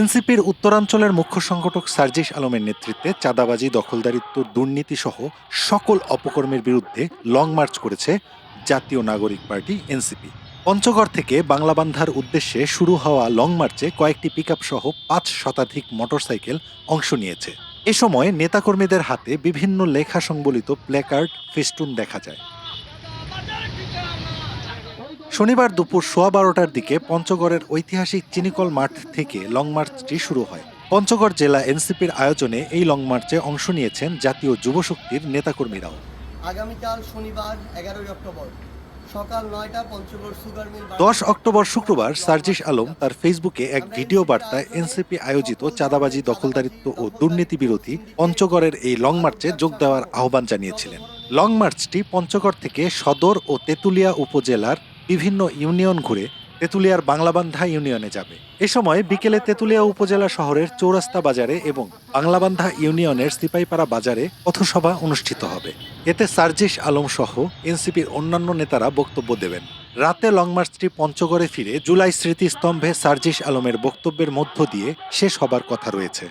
এনসিপির উত্তরাঞ্চলের মুখ্য সংগঠক সার্জিস আলমের নেতৃত্বে চাঁদাবাজি, দখলদারিত্ব দুর্নীতি সহ সকল অপকর্মের বিরুদ্ধে লং মার্চ করেছে জাতীয় নাগরিক পার্টি এনসিপি। পঞ্চগড় থেকে বাংলাবান্ধার উদ্দেশ্যে শুরু হওয়া লং মার্চে কয়েকটি পিকআপ সহ পাঁচ শতাধিক মোটরসাইকেল অংশ নিয়েছে। এ সময় নেতাকর্মীদের হাতে বিভিন্ন লেখা সংবলিত প্ল্যাকার্ড, ফেস্টুন দেখা যায়। শনিবার দুপুর সোয়া বারোটার দিকে পঞ্চগড়ের ঐতিহাসিক চিনিকল মাঠ থেকে লং মার্চটি শুরু হয়। পঞ্চগড় জেলা এনসিপির আয়োজনে এই লং মার্চে অংশ নিয়েছেন জাতীয় যুবশক্তির নেতাকর্মীরাও। আগামীকাল শনিবার এগারোই অক্টোবর সকাল নয়টা পঞ্চগড় সুগার মিল দশ অক্টোবর শুক্রবার সার্জিস আলম তার ফেসবুকে এক ভিডিও বার্তায় এনসিপি আয়োজিত চাঁদাবাজি দখলদারিত্ব ও দুর্নীতি বিরোধী পঞ্চগড়ের এই লং মার্চে যোগ দেওয়ার আহ্বান জানিয়েছিলেন। লং মার্চটি পঞ্চগড় থেকে সদর ও তেঁতুলিয়া উপজেলার বিভিন্ন ইউনিয়ন ঘুরে তেঁতুলিয়ার বাংলাবান্ধা ইউনিয়নে যাবে। এ সময় বিকেলে তেঁতুলিয়া উপজেলা শহরের চৌরাস্তা বাজারে এবং বাংলাবান্ধা ইউনিয়নের সিপাইপাড়া বাজারে পথসভা অনুষ্ঠিত হবে। এতে সার্জিস আলম সহ এনসিপির অন্যান্য নেতারা বক্তব্য দেবেন। রাতে লংমার্চটি পঞ্চগড়ে ফিরে জুলাই স্মৃতিস্তম্ভে সার্জিস আলমের বক্তব্যের মধ্য দিয়ে শেষ হবার কথা রয়েছে।